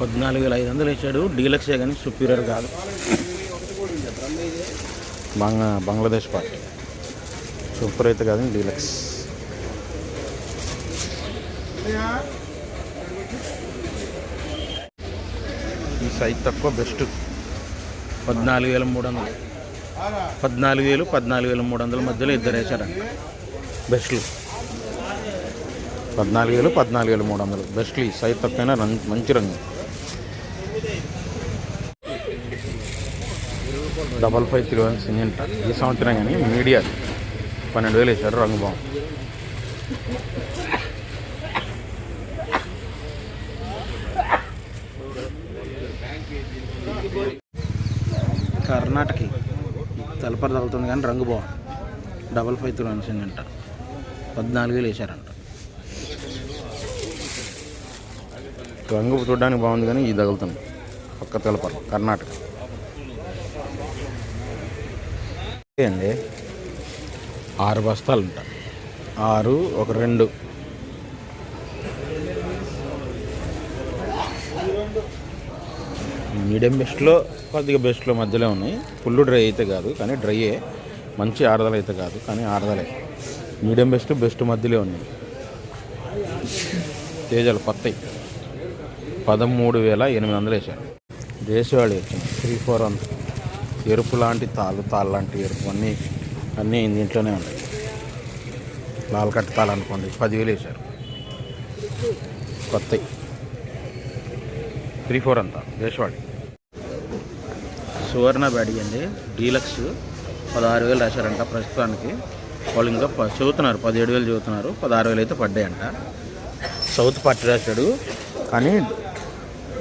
పద్నాలుగు వేల ఐదు వందలు వేసాడు డీలక్సే కానీ సుపీరియర్ కాదు. బంగ్లా బంగ్లాదేశ్ పార్టీ. సూపర్ అయితే కాదు డీలక్స్. ఈ సైజ్ తక్కువ బెస్ట్. పద్నాలుగు వేల మూడు వందలు. పద్నాలుగు వేలు పద్నాలుగు వేల మూడు వందల మధ్యలో ఇద్దరు వేశారంట. బెస్ట్లు. పద్నాలుగు వేలు పద్నాలుగు వేల మూడు వందలు. బెస్ట్లు ఈ సైజ్ తక్కువైనా రంగు మంచి రంగు. Double five three one cement ఈ సంవత్సరం కానీ మీడియా పన్నెండు వేలు వేశారు రంగు బాగుంది కర్ణాటక తలపర తగులుతుంది కానీ రంగు బాగుంది double five three one cement పద్నాలుగు వేలు వేశారంట. రంగు చూడడానికి బాగుంది కానీ ఇది తగులుతుంది. పక్క తెలపర కర్ణాటక. అండి ఆరు బస్తాలు ఉంటాయి. ఆరు ఒక రెండు. మీడియం బెస్ట్లో కొద్దిగా బెస్ట్లో మధ్యలో ఉన్నాయి. ఫుల్ డ్రై అయితే కాదు కానీ డ్రైయే. మంచి ఆరుదల అయితే కాదు కానీ ఆరుదలే. మీడియం బెస్ట్ బెస్ట్ మధ్యలో ఉన్నాయి. తేజాలు కొత్తవి పదమూడు వేల ఎనిమిది వందలు వేశారు. దేశవాళి వచ్చింది. Three four one. ఎరుపు లాంటి తాళ్ళు తాళ్ళు లాంటి ఎరుపు అన్నీ అన్నీ దీంట్లోనే ఉన్నాయి. లాల్ కట్ట తాళ్ళు అనుకోండి పదివేలు వేశారు. కొత్తవి త్రీ ఫోర్ అంతా దేశవాళి సువర్ణ బ్యాడీ అండి డీలక్స్ పదహారు వేలు రాశారంట ప్రస్తుతానికి. వాళ్ళు ఇంకా చదువుతున్నారు పదిహేడు వేలు చదువుతున్నారు పదహారు వేలు అయితే పడ్డాయంట. సౌత్ పార్టీ రాశాడు కానీ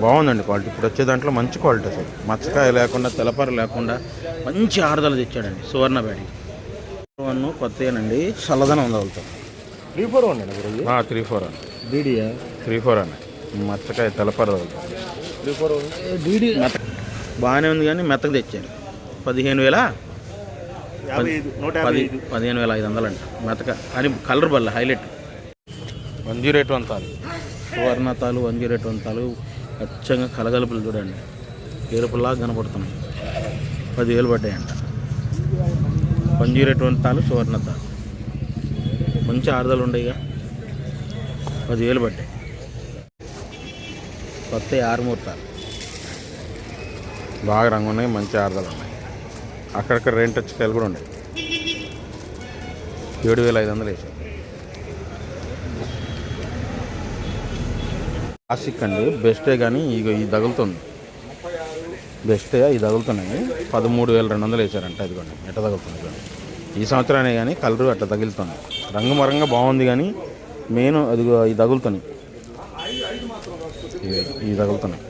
బాగుందండి క్వాలిటీ. ఇప్పుడు వచ్చే దాంట్లో మంచి క్వాలిటీ అసలు. మచ్చకాయ లేకుండా తెలపర లేకుండా మంచి ఆరుదల తెచ్చాడండి సువర్ణ బ్యాడీ. వన్ కొత్తేనండి చల్లదనం ఉంది వాళ్ళతో. త్రీ ఫోర్ వన్ అండి త్రీ ఫోర్ అండి డీడీయా త్రీ ఫోర్ అండి మచ్చకాయ తెలపర త్రీ ఫోర్ వన్. డీడీ మెత్త. బాగానే ఉంది కానీ మెత్తకు తెచ్చారు పదిహేను వేల? పది పదిహేను వేల ఐదు వందలు అంట మెతక కానీ కలర్ బల్ల హైలైట్. వన్ జీరో ఎయిట్ వంతాలు సువర్ణతాలు వన్ జీరో ఎయిట్ వంతాలు అచ్చంగా కలగలుపులు చూడండి. ఎరుపులా కనపడుతున్నాయి. పదివేలు పడ్డాయంట. వన్ తాలు సువర్ణ తాలు మంచి ఆరుదలు ఉండేగా. పదివేలు పడ్డాయి. కొత్త ఆరుమూర్తాలు బాగా రంగు ఉన్నాయి మంచి ఆరుదలు ఉన్నాయి. అక్కడక్కడ రెంట్ వచ్చి కూడా ఉన్నాయి ఏడు వేల ఐదు వందలు వేసాయి క్లాసిక్ అండి బెస్టే కానీ ఇక ఇది తగులుతుంది. బెస్టే ఇది తగులుతున్నాయి. పదమూడు వేల రెండు వందలు వేసారంట ఇదిగోండి. ఎట్ట తగులుతుంది ఈ సంవత్సరానే కానీ కలరు అట్ట తగులుతుంది. రంగు మరంగా బాగుంది కానీ మెయిన్ అది ఇది తగులుతున్నాయి. ఇవి తగులుతున్నాయి.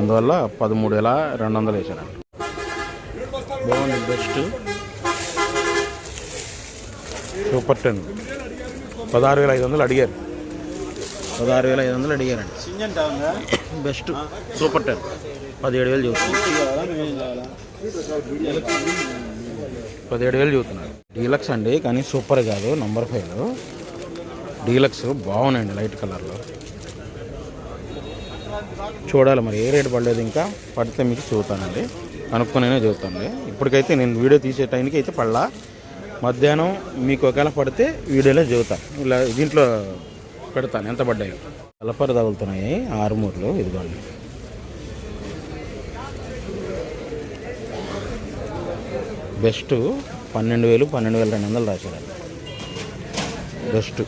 అందువల్ల పదమూడు వేల రెండు వందలు వేసారంట బాగుంది బెస్ట్. Super ten. పదహారు వేల ఐదు వందలు అడిగారు. పదహారు వేల ఐదు వందలు అడిగారండి. Best super ten. పదిహేడు వేలు చూస్తున్నారు పదిహేడు వేలు చూస్తున్నారు డీలక్స్ అండి కానీ సూపర్ కాదు నంబర్ ఫైవ్. డీలక్స్ బాగున్నాయండి లైట్ కలర్లో. చూడాలి మరి ఏ రేటు పడలేదు ఇంకా. పడితే మీకు చూస్తానండి కనుక్కొనే చూస్తానండి ఇప్పటికైతే నేను వీడియో తీసే టైంకి అయితే పడలా. మధ్యాహ్నం మీకు ఒకవేళ పడితే వీడియోలో చూస్తాను ఇలా దీంట్లో పెడతాను. ఎంత పడ్డాయో? కలపర తగులుతున్నాయి. ఆరుమూరులో ఇదిగోండి. బెస్ట్ పన్నెండు వేలు పన్నెండు వేల రెండు వందలు రాశారు. బెస్ట్.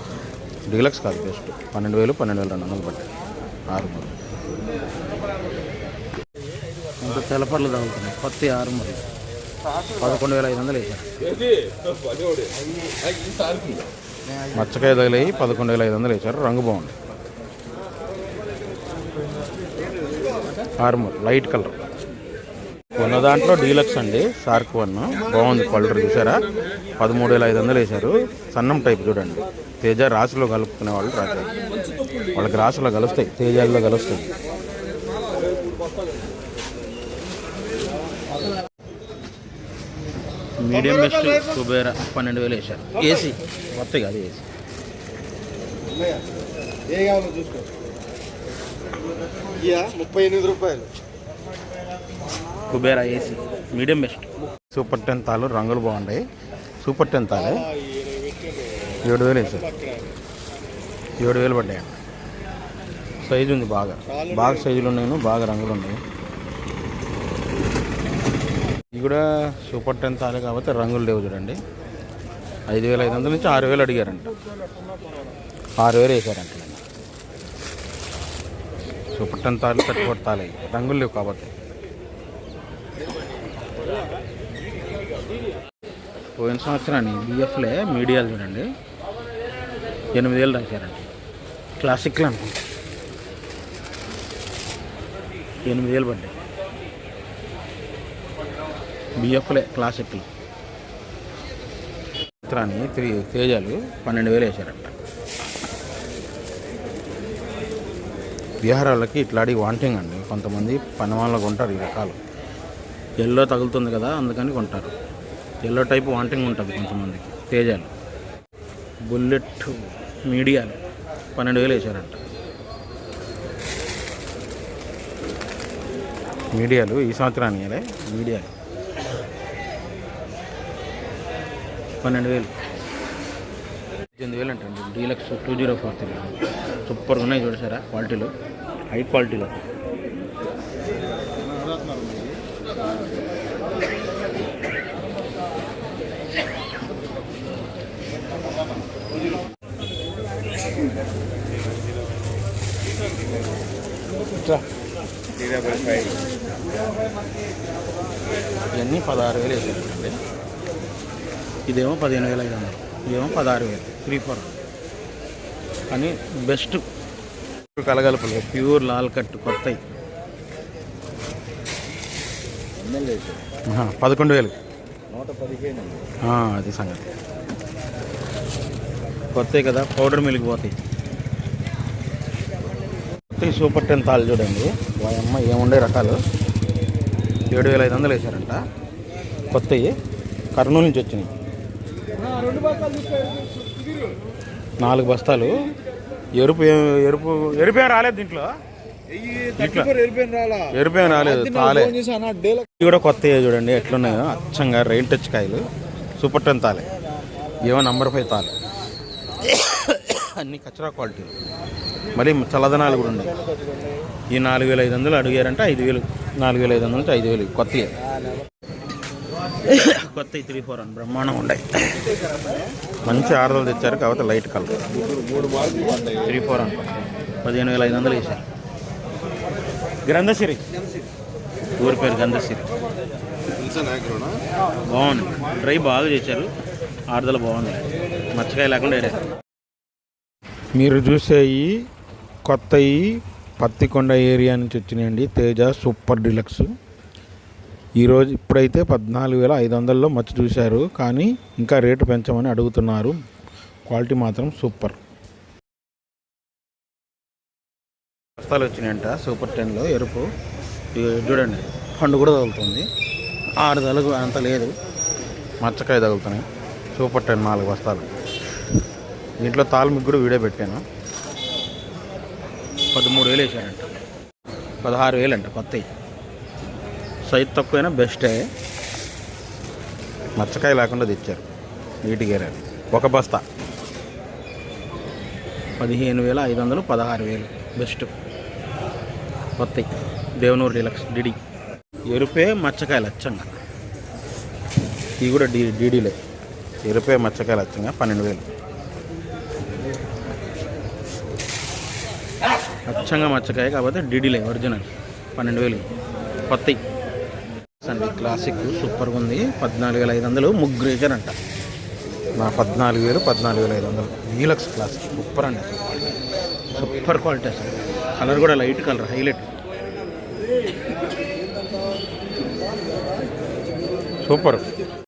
డీలక్స్ కాదు బెస్ట్. పన్నెండు వేలు పన్నెండు వేల రెండు వందలు పడ్డాయి. ఆరుమూరు ఇంకా తెలపర్లు తగులుతున్నాయి. కొత్త ఆరుమూరు పదకొండు వేల ఐదు వందలు వేసారు మచ్చకాయ తగిలాయి పదకొండు వేల ఐదు వందలు వేసారు రంగు బాగుంది. ఆర్మూర్. Light colour. కొన్న దాంట్లో డీలక్స్ అండి. Shark one. బాగుంది క్వాలిటీ చూసారా? పదమూడు వేల ఐదు వందలు వేశారు. సన్నం టైప్ చూడండి. తేజ రాశిలో కలుపుకునే వాళ్ళు రాశారు. వాళ్ళకి రాశిలో కలుస్తాయి. తేజాల్లో కలుస్తాయి. మీడియం బెస్ట్ కుబేరా పన్నెండు వేలు వేశారు. ఏసీ? మొత్తం కాదు ఏసీ. ఏ కావాలో చూసుకో. ఇయ్య ముప్పై ఎనిమిది రూపాయలు. Kubera AC. Medium best. Super ten తాలు రంగులు బాగున్నాయి సూపర్ టెన్ తాలే ఏడు వేలు వేసారు ఏడు వేలు పడ్డాయి. సైజు ఉంది బాగా. బాగా సైజులు ఉన్నాయి బాగా రంగులు ఉన్నాయి. ఇది కూడా సూపర్ టెన్ తాలే కాబట్టి రంగులు లేవు చూడండి. ఐదు వేల ఐదు వందల నుంచి ఆరు వేలు అడిగారంట. ఆరు వేలు వేశారంట సూపర్ టెన్ తాలు కట్టుబడి తాలే. రంగులు లేవు కాబట్టి. పోయిన సంవత్సరాన్ని బిఎఫ్లే మీడియాలు చూడండి. ఎనిమిది వేలు రాశారండి క్లాసిక్లు అనుకుంటా. ఎనిమిది వేలు పడ్డాయి. బిఎఫ్లే క్లాసిక్లు సంవత్సరాన్ని త్రీ తేజాలు పన్నెండు వేలు వేశారంట. విహారాలకి ఇట్లాంటి వాంటింగ్ అండి. కొంతమంది పని వాళ్ళకు కొంటారు ఈ రకాలు. ఎల్లో తగులుతుంది కదా అందుకని కొంటారు. ఎల్లో టైప్ వాంటింగ్ ఉంటుంది కొంతమందికి తేజాలు. బుల్లెట్ మీడియాలు పన్నెండు వేలు వేశారంట. మీడియాలు ఈ సంవత్సరానికి మీడియాలు పన్నెండు వేలు. పద్దెనిమిది వేలు అంటండి deluxe two zero four three. సూపర్గా ఉన్నాయి చూడసారా క్వాలిటీలో. హై క్వాలిటీలో. ఇవన్నీ పదహారు వేలు వేసారు. ఇదేమో పదిహేను వేల ఐదు వందలు. ఇదేమో పదహారు వేలు. త్రీ ఫోర్ కానీ బెస్ట్. కలగలుపులు. ప్యూర్ లాల్ కట్ కొత్తవి ఆహా, పదకొండు వేలు. నూట పదిహేను ఆ, అది సంగతి. కొత్తవి కదా పౌడర్ మిల్క్ పోతాయి. కొత్తవి సూపర్ టెన్ తాళ్ళు చూడండి. అమ్మ ఏముండే రకాలు. ఏడు వేల ఐదు వందలు వేశారంట. కొత్తవి కర్నూలు నుంచి వచ్చినాయి. నాలుగు బస్తాలు. ఎరుపు ఎరుపు ఎరుపు ఏం రాలేదు దీంట్లో? ఎరుపు ఏం రాలేదు తాలే. ఇవి కూడా కొత్త చూడండి ఎట్లున్నాయో. అచ్చంగా రైన్ టచ్ కాయలు. సూపర్ టెన్ తాలే. ఏమో నంబర్ ఫైవ్ తాలే. అన్ని కచరా క్వాలిటీలు మళ్ళీ చల్లదనాలు కూడా ఉన్నాయి. ఈ నాలుగు వేల ఐదు వందలు అడిగారంటే ఐదు వేలు నాలుగు వేల ఐదు వందల నుంచి ఐదు వేలు. కొత్తవి కొత్త త్రీ ఫోర్ అని బ్రహ్మాండం ఉన్నాయి. మంచి ఆర్డర్లు తెచ్చారు కాబట్టి లైట్ కలర్ మూడు త్రీ ఫోర్ అని. పదిహేను వేల ఐదు వందలు వేసారు. గ్రంథసిరి ఊరి పేరు గంధసిరి బాగుంది. డ్రై బాగా చేశారు. ఆరుదల బాగుంది. మచ్చకాయ లేకుండా వేరేది మీరు చూసే ఈ కొత్త ఈ పత్తికొండ ఏరియా నుంచి వచ్చినాయండి. Teja super deluxe. ఈరోజు ఇప్పుడైతే పద్నాలుగు వేల ఐదు వందల్లో మచ్చ చూశారు కానీ ఇంకా రేటు పెంచమని అడుగుతున్నారు. క్వాలిటీ మాత్రం సూపర్. బస్తాలు వచ్చినాయంట సూపర్ టెన్లో ఎరుపు. చూడండి పండు కూడా తగులుతుంది. ఆరు తలుగు అంత లేదు. మచ్చకాయ తగులుతున్నాయి. సూపర్ టెన్ నాలుగు బస్తాలు. దీంట్లో తాల్మికి కూడా వీడియో పెట్టాను. పదమూడు వేలు వేసారంట. పదహారు వేలు అంట కొత్తవి. సైజ్ తక్కువైనా బెస్టే. మచ్చకాయ లేకుండా తెచ్చారు. నీటి గేరాలు. ఒక బస్తా. పదిహేను వేల ఐదు వందలు పదహారు వేలు. బెస్ట్. కొత్తవి దేవనూరు డీలక్స్ డిడి. ఎరుపే మచ్చకాయలు అచ్చంగా ఇవి కూడా డీ డీడీలే. ఎరుపే మచ్చకాయలు అచ్చంగా పన్నెండు వేలు. అచ్చంగా మచ్చకాయ కాకపోతే డీడీలే ఒరిజినల్. పన్నెండు వేలు. కొత్తవి అండి క్లాసిక్ సూపర్గా ఉంది. పద్నాలుగు వేల ఐదు వందలు ముగ్గురు వేసారంట నా పద్నాలుగు వేలు పద్నాలుగు వేల ఐదు వందలు. డీలక్స్ క్లాసిక్ సూపర్ అండి సూపర్ క్వాలిటీ అసలు. కలర్ కూడా లైట్ కలర్ హైలైట్ సూపర్